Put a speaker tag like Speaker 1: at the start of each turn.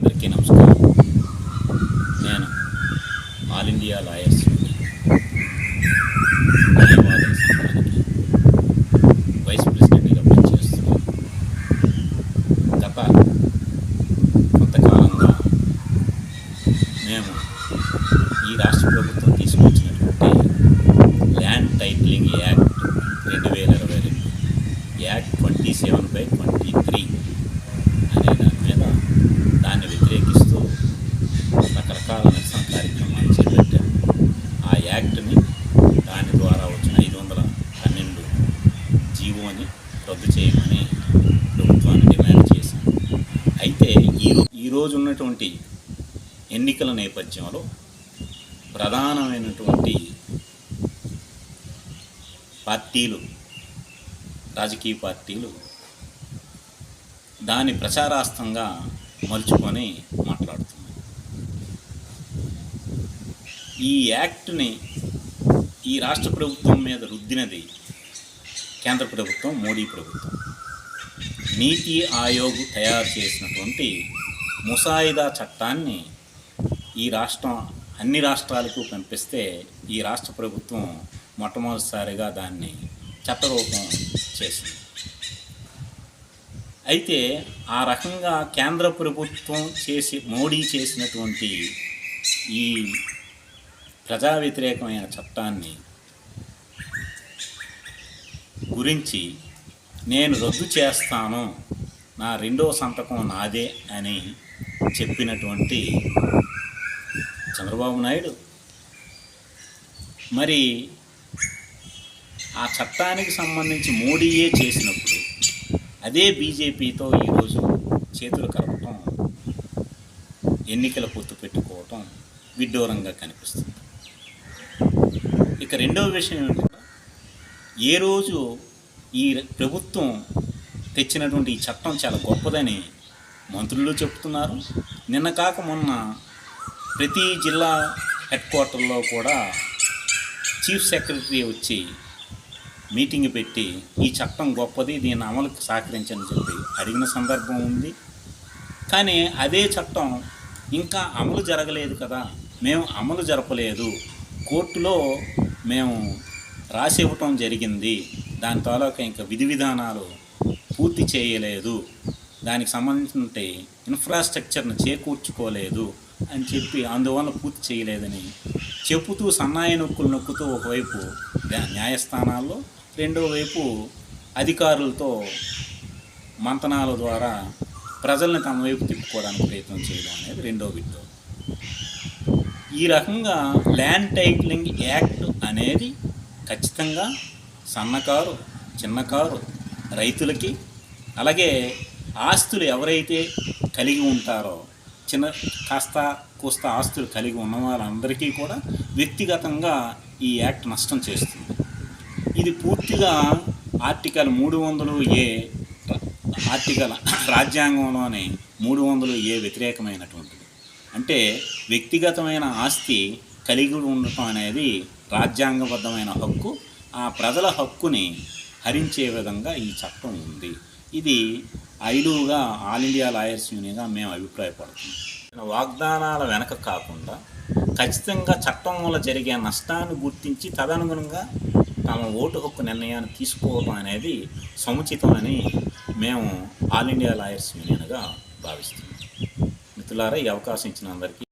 Speaker 1: అందరికీ నమస్కారం. నేను ఆల్ ఇండియా లాయర్స్ యూనియన్ సంఘానికి వైస్ ప్రెసిడెంట్గా పనిచేస్తున్నాను. గత కొంతకాలంగా మేము ఈ రాష్ట్ర ప్రభుత్వం తీసుకొచ్చినటువంటి ల్యాండ్ టైటిలింగ్ యాక్ట్ రెండు వేల ఇరవై రెండు act twenty seven by twenty three అనే దాని మీద దాన్ని వ్యతిరేకిస్తూ రకరకాల నిరసన కార్యక్రమాలు చేపట్టాము ఆ యాక్ట్ని దాని ద్వారా వచ్చిన ఐదు వందల పన్నెండు జీవోని రద్దు చేయమని ప్రభుత్వాన్ని డిమాండ్ చేశాం. అయితే ఈ ఈరోజు ఉన్నటువంటి ఎన్నికల నేపథ్యంలో ప్రధానమైనటువంటి పార్టీలు రాజకీయ పార్టీలు దాని ప్రచారాస్తంగా మలుచుకొని మాట్లాడుతున్నాయి. ఈ యాక్ట్ని ఈ రాష్ట్ర ప్రభుత్వం మీద రుద్దినది కేంద్ర ప్రభుత్వం మోడీ ప్రభుత్వం. నీతి ఆయోగ్ తయారు చేసినటువంటి ముసాయిదా చట్టాన్ని ఈ రాష్ట్రం అన్ని రాష్ట్రాలకు పంపిస్తే ఈ రాష్ట్ర ప్రభుత్వం మొట్టమొదటిసారిగా దాన్ని చట్టరూపం చేసింది. అయితే ఆ రకంగా కేంద్ర ప్రభుత్వం చేసి మోడీ చేసినటువంటి ఈ ప్రజా వ్యతిరేకమైన చట్టాన్ని గురించి నేను రద్దు చేస్తాను. నా రెండో సంతకం నాదే అని చెప్పినటువంటి చంద్రబాబు నాయుడు. మరి ఆ చట్టానికి సంబంధించి మోడీయే చేసినప్పుడు అదే బీజేపీతో ఈరోజు చేతులు కలపటం ఎన్నికల పొత్తు పెట్టుకోవటం విడ్డూరంగా కనిపిస్తుంది. ఇక రెండవ విషయం ఏంటంటే ఏ రోజు ఈ ప్రభుత్వం తెచ్చినటువంటి ఈ చట్టం చాలా గొప్పదని మంత్రులు చెప్తున్నారు నిన్న కాక మొన్న ప్రతి జిల్లా హెడ్ క్వార్టర్లో కూడా చీఫ్ సెక్రటరీ వచ్చి మీటింగ్ పెట్టి ఈ చట్టం గొప్పది దీని అమలుకి సహకరించని చెప్పి అడిగిన సందర్భం ఉంది. కానీ అదే చట్టం ఇంకా అమలు జరగలేదు కదా. మేము అమలు జరపలేదు. కోర్టులో మేము రాసి ఇవ్వటం జరిగింది. దాని తాలూకా ఇంకా విధి విధానాలు పూర్తి చేయలేదు. దానికి సంబంధించినటువంటి ఇన్ఫ్రాస్ట్రక్చర్ను చేకూర్చుకోలేదు అని చెప్పి అందువల్ల పూర్తి చేయలేదని చెబుతూ సన్నాయి నొక్కులు నొక్కుతూ ఒకవైపు న్యాయస్థానాల్లో రెండో వైపు అధికారులతో మంతనాల ద్వారా ప్రజల్ని తమ వైపు తిప్పుకోవడానికి ప్రయత్నం చేయడం అనేది రెండో విడ్డో ఈ రకంగా ల్యాండ్ టైటిలింగ్ యాక్ట్ అనేది ఖచ్చితంగా సన్నకారు చిన్నకారు రైతులకి అలాగే ఆస్తులు ఎవరైతే కలిగి ఉంటారో చిన్న కాస్త కూస్త ఆస్తులు కలిగి ఉన్న వాళ్ళందరికీ కూడా వ్యక్తిగతంగా ఈ యాక్ట్ నష్టం చేస్తుంది. ఇది పూర్తిగా ఆర్టికల్ మూడు వందలు ఏ ఆర్టికల్ రాజ్యాంగంలోనే మూడు వందలు ఏ వ్యతిరేకమైనటువంటిది. అంటే వ్యక్తిగతమైన ఆస్తి కలిగి ఉండటం అనేది రాజ్యాంగబద్ధమైన హక్కు. ఆ ప్రజల హక్కుని హరించే విధంగా ఈ చట్టం ఉంది. ఇది ఐదుగా ఆల్ ఇండియా లాయర్స్ యూనియన్గా మేము అభిప్రాయపడుతున్నాం. వాగ్దానాల వెనక కాకుండా ఖచ్చితంగా చట్టం వల్ల జరిగే నష్టాన్ని గుర్తించి తదనుగుణంగా తమ ఓటు హక్కు నిర్ణయాన్ని తీసుకోవడం అనేది సముచితమని మేము ఆల్ ఇండియా లాయర్స్ యూనియన్గా భావిస్తున్నాం. మిత్రులారా ఈ అవకాశం ఇచ్చిన అందరికీ